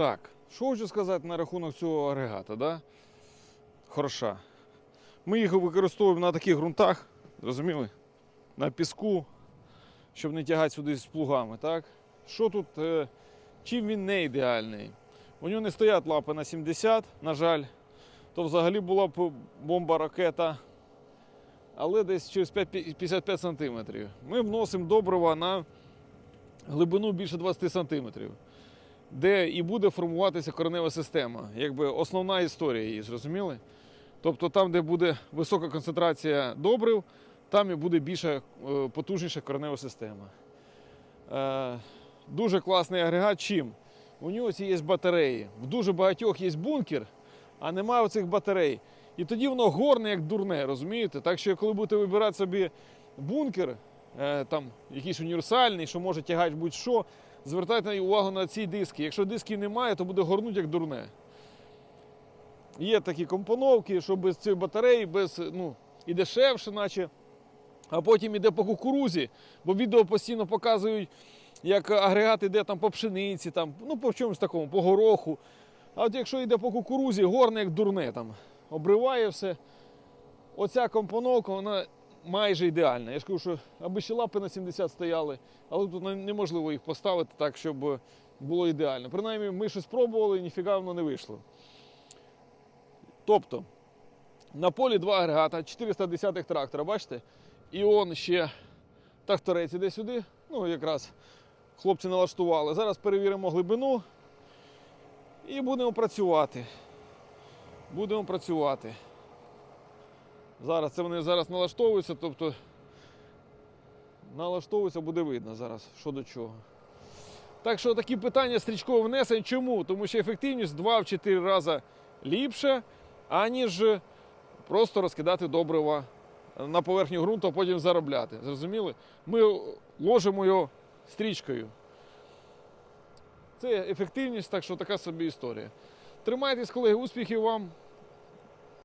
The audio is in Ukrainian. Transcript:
Так, що хочу сказати на рахунок цього агрегата, да? Хороша. Ми їх використовуємо на таких ґрунтах, зрозуміли? На піску, щоб не тягати сюди з плугами. Так? Що тут, е, чим він не ідеальний? У нього не стоять лапи на 70, на жаль, то взагалі була б бомба ракета, але десь через 55 см. Ми вносимо добрива на глибину більше 20 см де і буде формуватися коренева система. Якби основна історія її, зрозуміли? Тобто там, де буде висока концентрація добрив, там і буде більша, е, потужніша коренева система. Е, Дуже класний агрегат. Чим? У нього є батареї. В дуже багатьох є бункер, а немає цих батарей. І тоді воно горне, як дурне, розумієте? Так що, коли будете вибирати собі бункер, там якийсь універсальний, що може тягати будь-що, звертайте увагу на ці диски. Якщо дисків немає, то буде горнуть як дурне. Є такі компоновки, що без цієї батареї, без, ну, і дешевше, наче. А потім іде по кукурузі, бо відео постійно показують, як агрегат іде там по пшениці, там, ну по чомусь такому, по гороху. А от якщо йде по кукурузі, горне як дурне, там, обриває все. Оця компоновка, вона майже ідеальна. Я ж кажу, що аби ще лапи на 70 стояли, але тут неможливо їх поставити так, щоб було ідеально. Принаймні, ми щось пробували і ніфіга воно не вийшло. Тобто, на полі два агрегата, 410 трактора, бачите? І он ще тракторець іде сюди. Ну, якраз хлопці налаштували. Зараз перевіримо глибину і будемо працювати. Будемо працювати. Зараз це вони зараз налаштовуються, тобто налаштовуються, буде видно зараз, що до чого. Так що такі питання стрічкового внесень. Чому? Тому що ефективність 2 в 4 рази ліпше, аніж просто розкидати добрива на поверхню ґрунту, а потім заробляти. Зрозуміли? Ми ложимо його стрічкою. Це ефективність, так що така собі історія. Тримайтесь, колеги, успіхів вам!